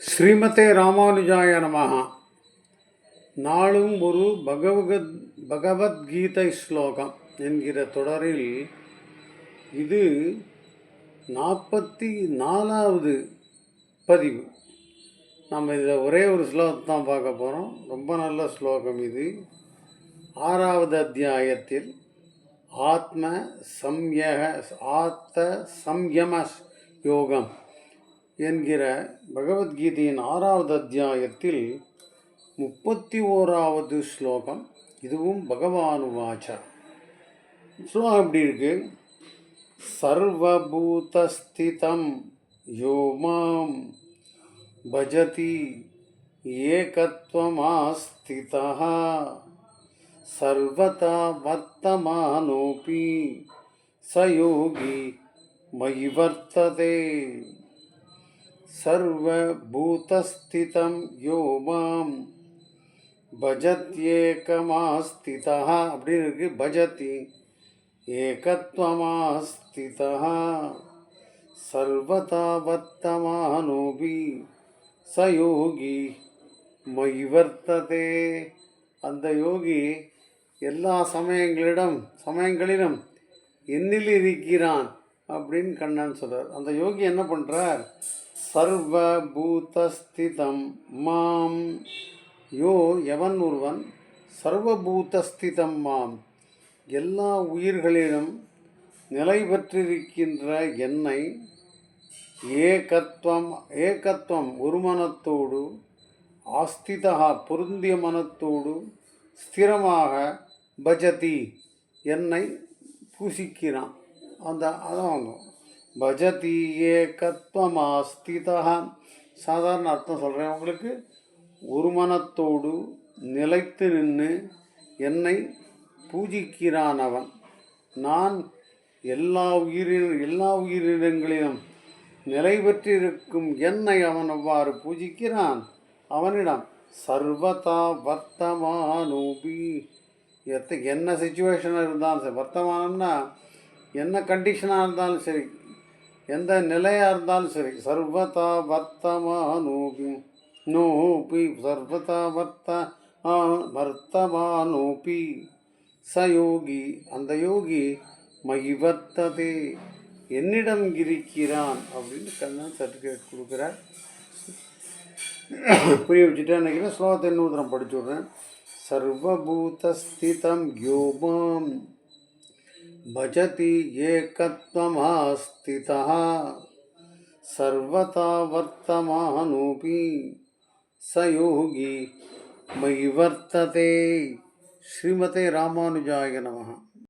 ஸ்ரீமதே ராமானுஜாய நமஹ. நாளும் ஒரு பகவத் பகவத்கீதை ஸ்லோகம் என்கிற தொடரில் இது நாற்பத்தி நாலாவது பதிவு. நம்ம இதில் ஒரே ஒரு ஸ்லோகத்தை தான் பார்க்க போகிறோம் ரொம்ப நல்ல ஸ்லோகம் இது. ஆறாவது அத்தியாயத்தில் ஆத்ம சம்யக ஆத்த சம்யம யோகம். என்கிற பகவத்கீதையின் ஆறாவது அத்தியாயத்தில் முப்பத்தி ஓராவது ஸ்லோகம். இதுவும் பகவானுவாச்சா ஸ்லோகம் எப்படி இருக்கு? சர்வபூதஸ்திதம் யோ மாம் பஜதி ஏகத்வமாஸ்திதா சர்வதா வர்த்தமானோபி சயோகி மயி வர்த்ததே वर्तते सर्वभूतस्थितं यो मां பஜத்யேகமாஸ்திதா அப்படின்னு இருக்கு பஜதி ஏகத்வமாஸ்திதா சர்வதா வர்த்தமானோபி ச யோகி மயி வர்த்ததே அந்த யோகி எல்லா சமயங்களிடம் சமயங்களிலும் என்னில் இருக்கிறான் அப்படின்னு கண்ணன் சொல்றார் அந்த யோகி என்ன பண்ணுறார் சர்வபூதஸ்திதம் மாம். யோ எவன் ஒருவன்? சர்வபூதஸ்திதம் மாம். எல்லா உயிர்களிலும் நிலை பெற்றிருக்கின்ற என்னை ஏகத்வம் ஏகத்துவம் ஒருமனத்தோடு ஆஸ்திதா பொருந்திய மனத்தோடு ஸ்திரமாக பஜதி என்னை பூசிக்கிறான். அந்த அதான் பஜதி ஏகத்வமாஸ்திதா சாதாரண அர்த்தம் சொல்கிறேன் உங்களுக்கு. ஒரு மனத்தோடு நிலைத்து நின்று என்னை பூஜிக்கிறான் அவன் நான் எல்லா உயிரின எல்லா உயிரினங்களிலும் நிலை பெற்றிருக்கும் என்னை அவன் அவ்வாறு பூஜிக்கிறான். அவனிடம் சர்வதா வர்த்தமானோபி. எத்த என்ன சுச்சுவேஷனாக இருந்தாலும் சரி வர்த்தமானம்னா என்ன கண்டிஷனாக இருந்தாலும் சரி எந்த நிலையாக இருந்தாலும் சரி. சர்வதா வர்த்தமானோபி நோபி சர்வதா வர்த்த வர்த்தமானோபி ச யோகி அந்த யோகி மகிவர்த்ததே. என்னிடம் இருக்கிறான் அப்படின்னு கண்ணன் சர்டிஃபிகேட் கொடுக்குறார். புரிய வச்சுட்டு நினைக்கிறேன் ஸ்லோகத்தை இன்னொரு தரம் படிச்சு விட்றேன். சர்வபூதஸ்திதம் யோமாம். பஜதி ஏகத்வமாஸ்திதா சர்வதா வர்த்தமானோபி ச யோகி மயி வர்த்ததே ஸ்ரீமதே ராமானுஜாய நமः